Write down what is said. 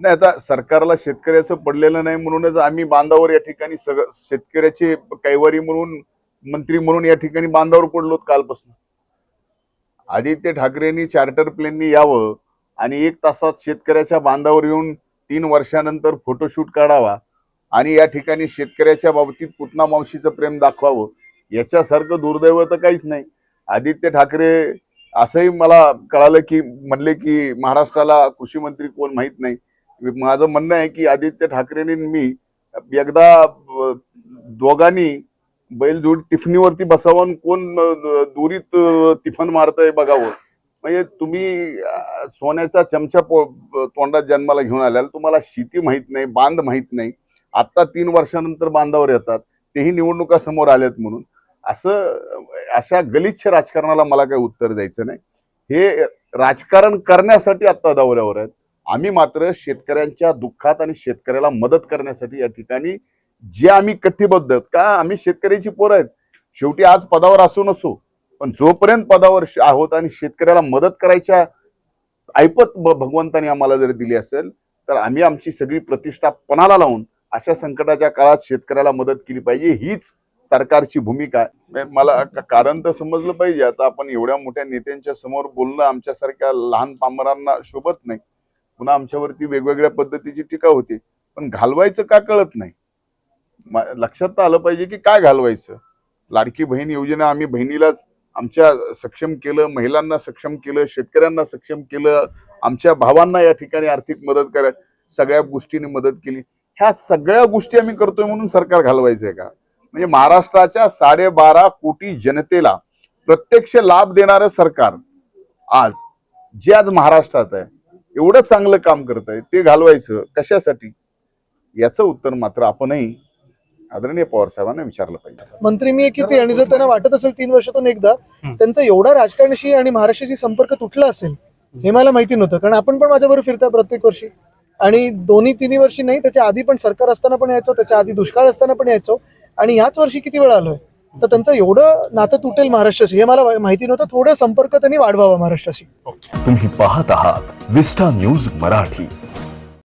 नाही आता सरकारला शेतकऱ्याचं पडलेलं नाही म्हणूनच आम्ही बांधावर या ठिकाणी सगळं शेतकऱ्याचे कैवारी म्हणून मंत्री म्हणून या ठिकाणी बांधावर पडलो कालपासून. आदित्य ठाकरेंनी चार्टर प्लेननी यावं आणि एक तासात शेतकऱ्याच्या बांधावर येऊन तीन वर्षानंतर फोटोशूट काढावा आणि या ठिकाणी शेतकऱ्याच्या बाबतीत पुतना मावशीचं प्रेम दाखवावं याच्यासारखं दुर्दैव तर काहीच नाही. आदित्य ठाकरे असंही मला कळालं की म्हणले की महाराष्ट्राला कृषी मंत्री कोण माहीत नाही. माझं म्हणणं आहे की आदित्य ठाकरेंनी मी एकदा दोघांनी बैलजोडी टिफनीवरती बसावं कोण दुरीत तिफन टिफन मारतंय बघावं. म्हणजे तुम्ही सोन्याचा चमचा तोंडात जन्माला घेऊन आल्याल तुम्हाला शेती माहीत नाही बांध माहीत नाही. आत्ता तीन वर्षानंतर बांधावर येतात तेही निवडणुका समोर आल्यात म्हणून. असं अशा गलिच्छ राजकारणाला मला काही उत्तर द्यायचं नाही. हे राजकारण करण्यासाठी आत्ता दौऱ्यावर आहेत. आम्ही मात्र शेतकऱ्यांच्या दुःखात आणि शेतकऱ्याला मदत करण्यासाठी या ठिकाणी जे आम्ही कटिबद्ध का आम्ही शेतकऱ्याची पोरं आहेत शेवटी आज पदावर असू नसो पण जोपर्यंत पदावर श- आहोत आणि शेतकऱ्याला मदत करायच्या ऐपत भ- भगवंताने आम्हाला जर दिली असेल तर आम्ही आमची सगळी प्रतिष्ठा पणाला लावून अशा संकटाच्या काळात शेतकऱ्याला मदत केली पाहिजे हीच सरकारची भूमिका. आहे म्हणजे मला कारण तर समजलं पाहिजे. आता आपण एवढ्या मोठ्या नेत्यांच्या समोर बोलणं आमच्यासारख्या लहान पामरांना शोभत नाही. पुन्हा आमच्यावरती वेगवेगळ्या पद्धतीची टीका होते. पण घालवायचं का कळत नाही. लक्षात तर आलं पाहिजे की काय घालवायचं? लाडकी बहीण योजना आम्ही बहिणीला आमच्या सक्षम केलं महिलांना सक्षम केलं शेतकऱ्यांना सक्षम केलं आमच्या भावांना या ठिकाणी आर्थिक मदत करा सगळ्या गोष्टीने मदत केली. ह्या सगळ्या गोष्टी आम्ही करतोय म्हणून सरकार घालवायचंय का? म्हणजे महाराष्ट्राच्या साडेबारा कोटी जनतेला प्रत्यक्ष लाभ देणारं सरकार आज जे आज महाराष्ट्रात आहे एवढं चांगलं काम करत आहे ते घालवायचं कशासाठी? याचं उत्तर मात्र आपणही आदरणीय पवार साहेबांना विचारलं पाहिजे. मंत्री मी किती आणि जर त्यांना वाटत असेल तीन वर्षातून एकदा. त्यांचा एवढा राजकारणाशी आणि महाराष्ट्राशी संपर्क तुटला असेल हे मला माहिती नव्हतं. कारण आपण पण माझ्याबरोबर फिरता प्रत्येक वर्षी. आणि दोन्ही तिन्ही वर्षी नाही त्याच्या आधी पण सरकार असताना पण यायचो त्याच्या आधी दुष्काळ असताना पण यायचो. आणि ह्याच वर्षी किती वेळा आलोय? तर त्यांचं एवढं नातं तुटेल महाराष्ट्राशी हे मला माहिती नव्हतं. थोडं संपर्क त्यांनी वाढवावा महाराष्ट्राशी. तुम्ही पाहत आहात विस्टा न्यूज मराठी.